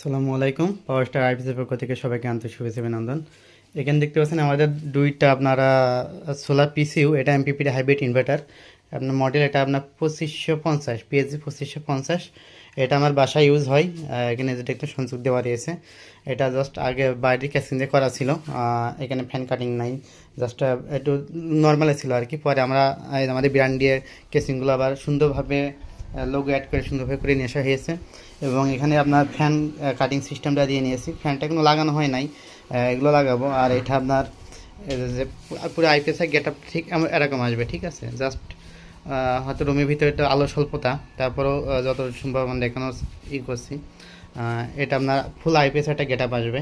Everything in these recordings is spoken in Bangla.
আসসালামু আলাইকুম। পাওয়ার স্টার আইপিসের পক্ষ থেকে সবাইকে আন্তরিক শুভেচ্ছা অভিনন্দন। এখানে দেখতে পাচ্ছেন আমাদের দুইটা আপনারা সোলার পিসিউ এটা এমপিপির হাইব্রিড ইনভার্টার আপনার মডেল এটা আপনার পঁচিশশো পঞ্চাশ পিএসজি পঁচিশশো পঞ্চাশ। এটা আমার বাসায় ইউজ হয় এখানে যেটা একটু সংযোগ দেওয়া রয়েছে। এটা জাস্ট আগে বাইরে ক্যাসিং দিয়ে করা ছিল এখানে ফ্যান কাটিং নাই। জাস্ট একটু নর্মালে ছিল আর কি। পরে আমরা আমাদের ব্র্যান্ড দিয়ে কেসিংগুলো আবার সুন্দরভাবে লোগো অ্যাড করে সুন্দরভাবে করে নিয়ে আসা হয়েছে। এবং এখানে আপনার ফ্যান কাটিং সিস্টেমটা দিয়ে নিয়েছি। ফ্যানটা কোনো লাগানো হয় নাই। এগুলো লাগাবো। আর এটা আপনার যে পুরো আইপিএসের গেট আপ ঠিক এরকম আসবে, ঠিক আছে? জাস্ট হয়তো রুমের ভিতরে একটু আলো স্বল্পতা। তারপরেও যত সম্ভব আমরা দেখানোর ই করছি। এটা আপনার ফুল আইপিএস একটা গেট আপ আসবে।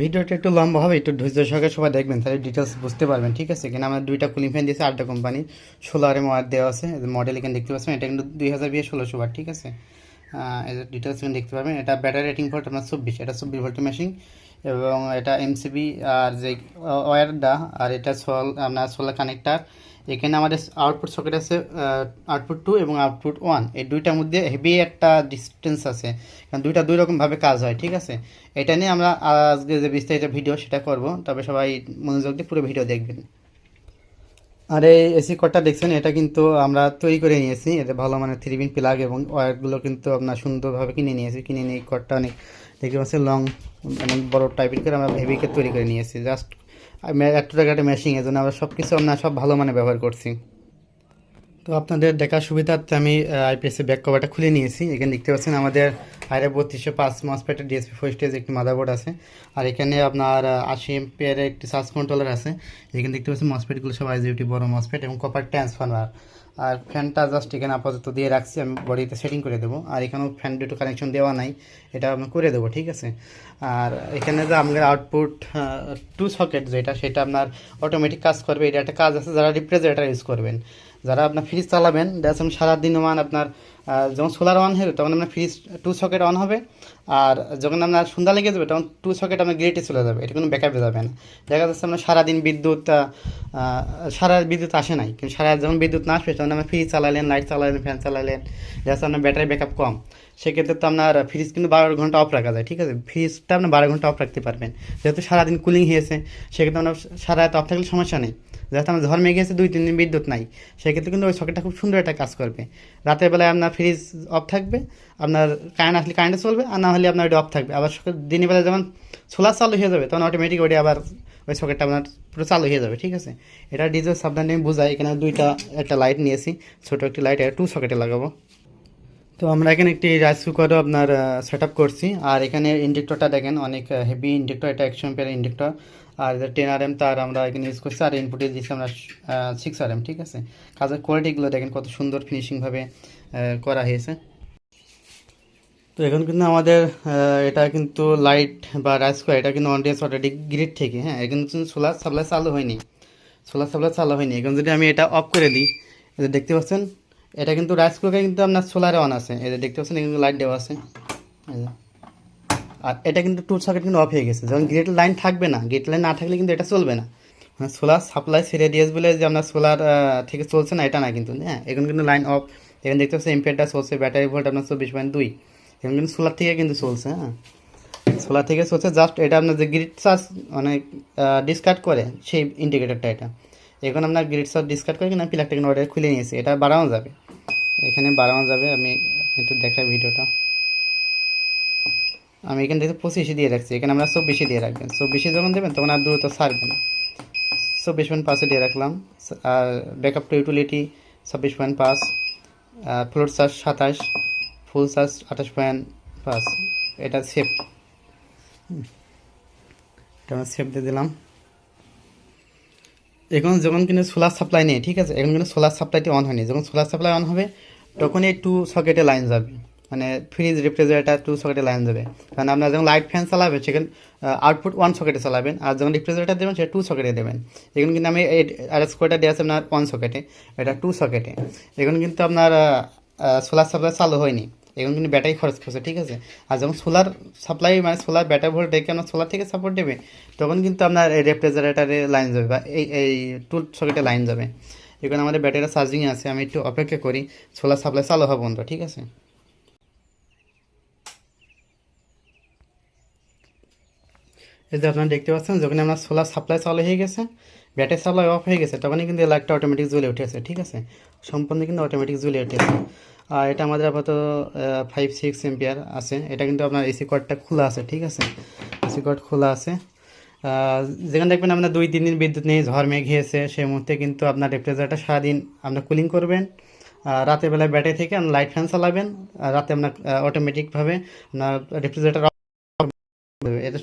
ভিডিওটা একটু লম্বা হবে, একটু ধৈর্য সহকারে সবাই দেখবেন, তাহলে ডিটেলস বুঝতে পারবেন, ঠিক আছে? এখানে আমরা দুইটা কুলিং ফ্যান দিয়েছি আটটা কোম্পানি ষোলো আর ওয়ার দেওয়া আছে মডেল এখানে দেখতে পাচ্ছেন, এটা কিন্তু দুই হাজার বিয়ে ঠিক আছে? ডিটেলস এখানে দেখতে পারবেন, এটা ব্যাটারি রেটিং ভোল্ট আপনার চব্বিশ, এটা চব্বিশ ভোল্টের মেশিন এবং এটা এমসিবি আর যে ওয়্যারটা আর এটা সোল আপনার সোলার কানেক্টার এখানে আমাদের আউটপুট সকেট আছে আউটপুট টু এবং আউটপুট ওয়ান এই দুইটার মধ্যে হেভি একটা ডিস্টেন্স আছে, কারণ দুইটা দুই রকমভাবে কাজ হয়, ঠিক আছে? এটা নিয়ে আমরা আজকে যে বিস্তারিত ভিডিও সেটা করব, তবে সবাই মনোযোগ দিয়ে পুরো ভিডিও দেখবেন। আর এই এসি কটটা দেখছেন, এটা কিন্তু আমরা তৈরি করে নিয়েছি। এটা ভালো মানে থ্রি পিন প্লাগ এবং ওয়্যারগুলো কিন্তু আপনার সুন্দরভাবে কিনে নিয়েছি। কিনে নিয়ে কটটা অনেক, দেখতে পাচ্ছি লং অনেক বড় টাইপের করে আমরা হেভিকে তৈরি করে নিয়েছি। জাস্ট টাকা একটা মেশিন এই জন্য আমরা সব কিছু আমরা সব ভালো মানে ব্যবহার করছি। তো আপনাদের দেখার সুবিধার্থে আমি আইপিএসের ব্যাক কভারটা খুলে নিয়েছি। এখানে দেখতে পাচ্ছেন আমাদের হাইরে বত্রিশশো পাঁচ মসপেটের ডিএসপি ফোর স্টেজ একটি মাদারবোর্ড আছে। আর এখানে আপনার আশি এমপিয়ারের একটি সার্চ কন্ট্রোলার আছে। এখানে দেখতে পাচ্ছেন মসপেটগুলো সব আইজিউটি বড় মসপেট এবং কপার ট্রান্সফার্মার আর ফ্যানটা জাস্ট এখানে আপাতত দিয়ে রাখছি, আমি বডিতে সেটিং করে দেবো। আর এখানেও ফ্যান দুটো কানেকশন দেওয়া নাই, এটা আমি করে দেবো, ঠিক আছে? আর এখানে যে আমাদের আউটপুট টু সকেট যেটা, সেটা আপনার অটোমেটিক কাজ করবে। এটা একটা কাজ আছে, যারা রিফ্রিজারেটার ইউজ করবেন। যারা আপনার ফ্রিজ চালাবেন দেখুন সারাদিন মান আপনার যখন সোলার অন হবে, তখন আপনার ফ্রিজ টু সকেট অন হবে, আর যখন আপনার সন্ধ্যা লেগে যাবে, তখন টু সকেট আপনার গ্রেটে চলে যাবে, এটা কোনো ব্যাকআপে যাবে না। দেখা যাচ্ছে আপনার সারাদিন বিদ্যুৎ সারা বিদ্যুৎ আসে নাই, কিন্তু সারা যখন বিদ্যুৎ না আসবে, তখন আপনার ফ্রিজ চালালেন লাইট চালালেন ফ্যান চালালেন, দেখা যাচ্ছে আপনার ব্যাটারি ব্যাকআপ কম। সেক্ষেত্রে তো আপনার ফ্রিজ কিন্তু বারো ঘণ্টা অফ রাখা যায়, ঠিক আছে? ফ্রিজটা আপনি বারো ঘণ্টা অফ রাখতে পারবেন। যেহেতু সারাদিন কুলিং হয়েছে, সেক্ষেত্রে আপনার সারা রাত অফ থাকলে সমস্যা নেই। যাতে আমার ঝড় গেছে দুই, তিন দিন বিদ্যুৎ নাই, সেক্ষেত্রে কিন্তু ওই সকেটটা খুব সুন্দর একটা কাজ করবে। রাতের বেলায় আপনার ফ্রিজ অফ থাকবে, আপনার কারেন্ট আসলে কারেন্টে চলবে, আর না হলে আপনার ওইটা অফ থাকবে। আবার দিনের বেলা যখন সোলার চালু হয়ে যাবে, তখন অটোমেটিক ওইটা আবার ওই সকেটটা আপনার পুরো চালু হয়ে যাবে, ঠিক আছে? এটা ডিজেল সাবধানে আমি বোঝাই, এখানে দুইটা, একটা লাইট নিয়েছি, ছোটো একটি লাইট টু সকেটে লাগাবো। তো আমরা এখানে একটি রাইস কুকারও আপনার সেট করছি, আর এখানে ইন্ডেক্টরটা দেখেন, অনেক হেভি ইন্ডেক্টর এটা একশো এম্পিয়ার ইন্ডেক্টর আর টেন আর এম তার আমরা এখানে ইউজ করছি আর ইনপুটে দিচ্ছি আমরা সিক্স আর এম ঠিক আছে? কাজের কোয়ালিটিগুলো দেখেন কত সুন্দর ফিনিশিংভাবে করা হয়েছে। তো এখন কিন্তু আমাদের এটা কিন্তু লাইট বা রাইস কুকার এটা কিন্তু অন ডেস অলরেডি গ্রিড থেকে হ্যাঁ? এখন কিন্তু সোলার সাপ্লাই চালু হয়নি। সোলার সাপ্লাই চালু হয়নি। এখন যদি আমি এটা অফ করে দিই যে দেখতে পাচ্ছেন, এটা কিন্তু রাইস কুকার কিন্তু আপনার সোলারে অন আছে। যে দেখতে পাচ্ছেন, এখানে লাইট দেওয়া আছে। আর এটা কিন্তু টু সকেট কিন্তু অফ হয়ে গেছে। যখন গেট লাইন থাকবে না গেট লাইন না থাকলে কিন্তু এটা চলবে না। মানে সোলার সাপ্লাই ছেড়ে দিয়েছে বলে যে আপনার সোলার থেকে চলছে না, এটা না কিন্তু। হ্যাঁ এখন কিন্তু লাইন অফ এখানে দেখতে পাচ্ছেন এম্পিয়ারটা চলছে ব্যাটারি ভোল্ট আপনার চব্বিশ পয়েন্ট দুই। এখন কিন্তু সোলার থেকে কিন্তু চলছে হ্যাঁ। সোলার থেকে চলছে জাস্ট এটা আপনার যে গ্রিড চার্জ মানে ডিসকার্ড করে, সেই ইন্ডিকেটারটা এটা। এখন আপনার গ্রিড চার্জ ডিসকার্ড করে কিন্তু আমি প্লাগটা কিন্তু ওটা খুলে নিয়েছি, এটা বাড়ানো যাবে। এখানে বাড়ানো যাবে, আমি একটু দেখাই ভিডিওটা আমি এখানে দেখতে পঁচিশে দিয়ে রাখছি। এখানে আমরা চব্বিশে দিয়ে রাখবেন। চব্বিশে যখন দেবেন, তখন আর দ্রুত ছাড়বে না। চব্বিশ পয়েন্ট পাঁচে দিয়ে রাখলাম। আর ব্যাকআপ টু ইউটিলিটি ছাব্বিশ পয়েন্ট পাঁচ। ফ্লোর চার্জ সাতাশ। ফুল চার্জ আঠাশ পয়েন্ট পাঁচ। এটা সেফ এটা আমরা সেফ দিয়ে দিলাম। এখন যখন কিন্তু সোলার সাপ্লাই নেই, ঠিক আছে? এখন কিন্তু সোলার সাপ্লাইটি অন হয়নি। যখন সোলার সাপ্লাই অন হবে তখন এই টু সকেটে লাইন যাবে। মানে ফ্রিজ রেফ্রিজারেটার টু সকেটে লাইন যাবে কারণ আপনার যখন লাইট ফ্যান চালাবেন, সেখানে আউটপুট ওয়ান সকেটে চালাবেন, আর যখন রেফ্রিজারেটার দেবেন, সেটা টু সকেটে দেবেন। এখন কিন্তু আমি আর এস কোডটা দেওয়া আছে আপনার ওয়ান সকেটে এটা টু সকেটে এখন কিন্তু আপনার সোলার সাপ্লাই চালু হয়নি। এখন কিন্তু ব্যাটারি খরচ করছে, ঠিক আছে? আর যখন সোলার সাপ্লাই মানে সোলার ব্যাটারি ভোল্ট রেখে আপনার সোলার থেকে সাপোর্ট দেবে, তখন কিন্তু আপনার এই রেফ্রিজারেটারে লাইন যাবে বা এই এই টুল সকেটে লাইন যাবে এখন আমাদের ব্যাটারিটা চার্জিং আছে, আমি একটু অপেক্ষা করি সোলার সাপ্লাই চালু হবে বন্ধু ঠিক আছে? এই যে আপনারা দেখতে পাচ্ছেন যখন আপনার সোলার সাপ্লাই চালু হয়ে গেছে ব্যাটারি সাপ্লাই অফ হয়ে গেছে, তখনই কিন্তু লাইটটা অটোমেটিক জ্বলে উঠেছে, ঠিক আছে? সম্পূর্ণ কিন্তু অটোমেটিক জ্বলে উঠেছে। আর এটা আমাদের আপাতত ফাইভ সিক্স এম্পিয়ার আছে। এটা কিন্তু আপনার এসি কর্ডটা খোলা আছে, ঠিক আছে? এসি কর্ড খোলা আছে। যেখানে দেখবেন আপনার দুই, তিন দিন বিদ্যুৎ নেই, ঝড় মেঘ হয়েছে সেই মুহূর্তে কিন্তু আপনার রেফ্রিজারেটার সারাদিন আপনার কুলিং করবেন। রাতের বেলায় ব্যাটারি থেকে আপনার লাইট ফ্যান চালাবেন। রাতে আপনার অটোমেটিকভাবে আপনার রেফ্রিজারেটার এটা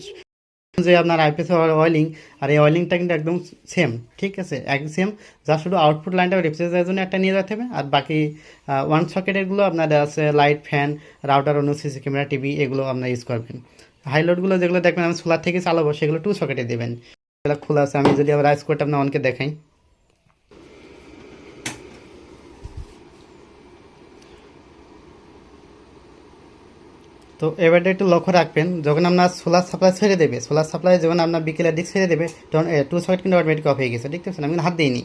যে আপনার আইপিএস অয়েলিং আর এই অয়েলিংটা কিন্তু একদম সেম ঠিক আছে? এক সেম যা শুধু আউটপুট লাইনটা রেফ্রিজারের জন্য একটা নিয়ে যেতে হবে, আর বাকি ওয়ান সকেটেরগুলো আপনার আছে লাইট ফ্যান রাউটার অন্য সিসি ক্যামেরা টিভি এগুলো আপনার ইউজ করবেন। হাইলোডগুলো যেগুলো দেখবেন আমি সোলার থেকে চালাবো, সেগুলো টু সকেটে দেবেন। খোলা আছে, আমি যদি আবার রাইস করতে আপনার অনকে দেখাই। তো এবারে একটু লক্ষ্য রাখবেন, যখন আপনার সোলার সাপ্লাই ছেড়ে দেবে সোলার সাপ্লাই যখন আপনার বিকেলের দিক ছেড়ে দেবে, তখন টু সকেট কিন্তু অটোমেটিক অফ হয়ে গেছে দেখতে পাচ্ছেন আমি হাত দিইনি।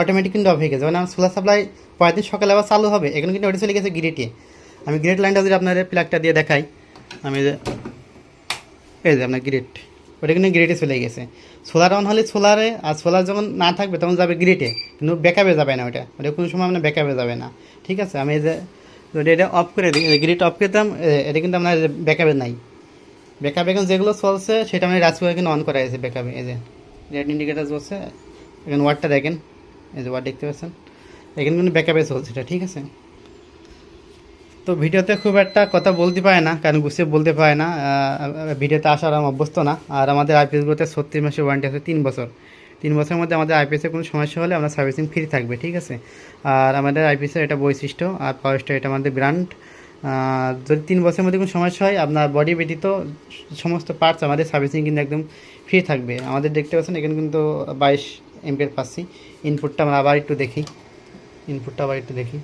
অটোমেটিক কিন্তু অফ হয়ে গেছে। যখন আমার সোলার সাপ্লাই পরের দিন সকালে আবার চালু হবে, এখানে কিন্তু ওটা চলে গেছে গ্রিটে আমি গ্রিড লাইনটা যদি আপনার প্লাগটা দিয়ে দেখাই, আমি যে, এই যে আপনার গ্রিড ওটা কিন্তু গ্রিডে চলে গেছে। সোলার অন হলে সোলারে আর সোলার যখন না থাকবে তখন যাবে গ্রিডে কিন্তু ব্যাকআপে যাবে না ওটা। ওটা কোনো সময় আপনার ব্যাকআপে যাবে না। ঠিক আছে? আমি এই যে যদি এটা অফ করে দিই গ্রিড অফ করতাম এটা কিন্তু আপনার ব্যাকআপে নাই। ব্যাকআপ এখন যেগুলো চলছে, সেটা আমি রাজপুরে কিন্তু অন করা হয়েছে ব্যাকআপে এই যে রেড ইন্ডিকেটার চলছে এখন ওয়ার্ডটা দেখেন, এই যে ওয়ার্ড দেখতে পাচ্ছেন, এখানে কিন্তু ব্যাকআপে চলছে এটা, ঠিক আছে? তো ভিডিওতে খুব একটা কথা বলতে পারে না, কারণ গুছিয়ে বলতে পারে না ভিডিওতে আসার আমি অভ্যস্ত না, আর আমাদের আইপিএসগুলোতে ছত্রিশ মাসের ওয়ারেন্টি আছে তিন বছর। তিন বছরের মধ্যে আমাদের আইপিএসে কোনো সমস্যা হলে আমরা সার্ভিসিং ফ্রি থাকবে, ঠিক আছে? আর আমাদের আইপিএসের এটা বৈশিষ্ট্য, আর পাওয়ার এটা আমাদের ব্র্যান্ড যদি তিন বছরের মধ্যে কোনো সমস্যা হয়, আপনার বডি ব্যতীত সমস্ত পার্টস আমাদের সার্ভিসিং কিন্তু একদম ফ্রি থাকবে। আমাদের দেখতে পাচ্ছেন, এখানে কিন্তু বাইশ এমপির পাচ্ছি। ইনপুটটা আমরা আবার একটু দেখি। ইনপুটটা আবার একটু দেখি।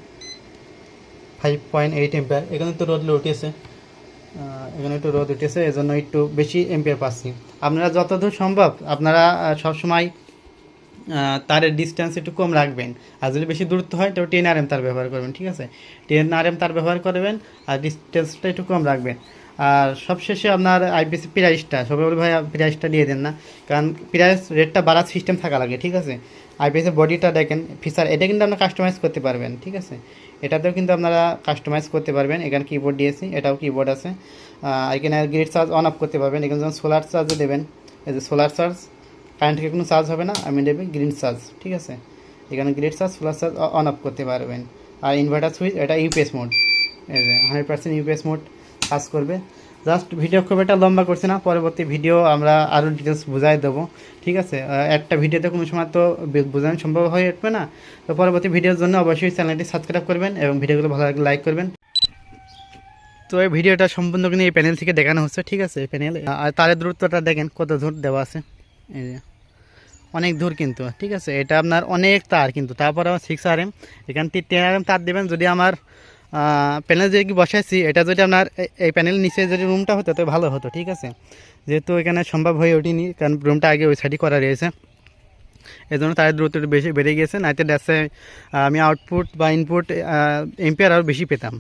ফাইভ পয়েন্ট এইট এম্পিয়ার এখানে তো রোদ উঠেছে। এখানে একটু রোদ উঠেছে, এজন্য একটু বেশি এম্পিয়ার পাচ্ছি। আপনারা যতদূর সম্ভব, আপনারা সবসময় তারের ডিস্টেন্স একটু কম রাখবেন। আর যদি বেশি দূরত্ব হয় তো টেন আর এম তার ব্যবহার করবেন, ঠিক আছে? টেন আর এম তার ব্যবহার করবেন, আর ডিস্টেন্সটা একটু কম রাখবেন। আর সবশেষে আপনার আইপিসি প্রাইসটা সবাই বলে ভাই প্রাইসটা দিয়ে দেন না। কারণ প্রাইস রেটটা বাড়ার সিস্টেম থাকা লাগে, ঠিক আছে? আইপিএসের বডিটা দেখেন ফিচার এটা কিন্তু আপনারা কাস্টমাইজ করতে পারবেন, ঠিক আছে? এটাতেও কিন্তু আপনারা কাস্টমাইজ করতে পারবেন। এখানে কিবোর্ড দিয়েছি, এটাও কিবোর্ড আছে। এখানে গ্রিড চার্জ অন অফ করতে পারবেন। এখানে যখন সোলার চার্জও দেবেন, এই যে সোলার চার্জ কারেন্ট থেকে কোনো চার্জ হবে না আমি দেবে গ্রিন চার্জ ঠিক আছে? এখানে grid charge solar charge on off করতে পারবেন। আর ইনভার্টার সুইচ এটা UPS mode hundred percent UPS mode কাজ করবে। জাস্ট ভিডিও খুব একটা লম্বা করছে না, পরবর্তী ভিডিও আমরা আরও ডিটেলস বুঝাই দেবো, ঠিক আছে? একটা ভিডিওতে কোনো সময় তো বোঝানো সম্ভব হয়ে উঠবে না। তো পরবর্তী ভিডিওর জন্য অবশ্যই চ্যানেলটি সাবস্ক্রাইব করবেন এবং ভিডিওগুলো ভালো লাগলে লাইক করবেন। তো এই ভিডিওটা সম্পূর্ণ কিন্তু এই প্যানেল থেকে দেখানো হচ্ছে, ঠিক আছে? প্যানেল আর তারের দূরত্বটা দেখেন কত দূর দেওয়া আছে। এই যে। অনেক দূর কিন্তু, ঠিক আছে? এটা আপনার অনেক তার কিন্তু। তারপর আমার সিক্স আর এম এখান থেকে টেন আর এম তার দেবেন। যদি আমার প্যানেল যে কি বসাইছি, এটা যদি আপনার এই প্যানেল নিচে যদি রুমটা হতো, তো ভালো হতো, ঠিক আছে? যেহেতু এখানে সম্ভব হয়ে ওঠেনি, কারণ রুমটা আগে ওই সাইডই করা রয়েছে। এই জন্য তার দূরত্ব বেশি বেড়ে গেছে, নাইতে ড্যাসে আমি আউটপুট বা ইনপুট এম্পিয়ার আরও বেশি পেতাম।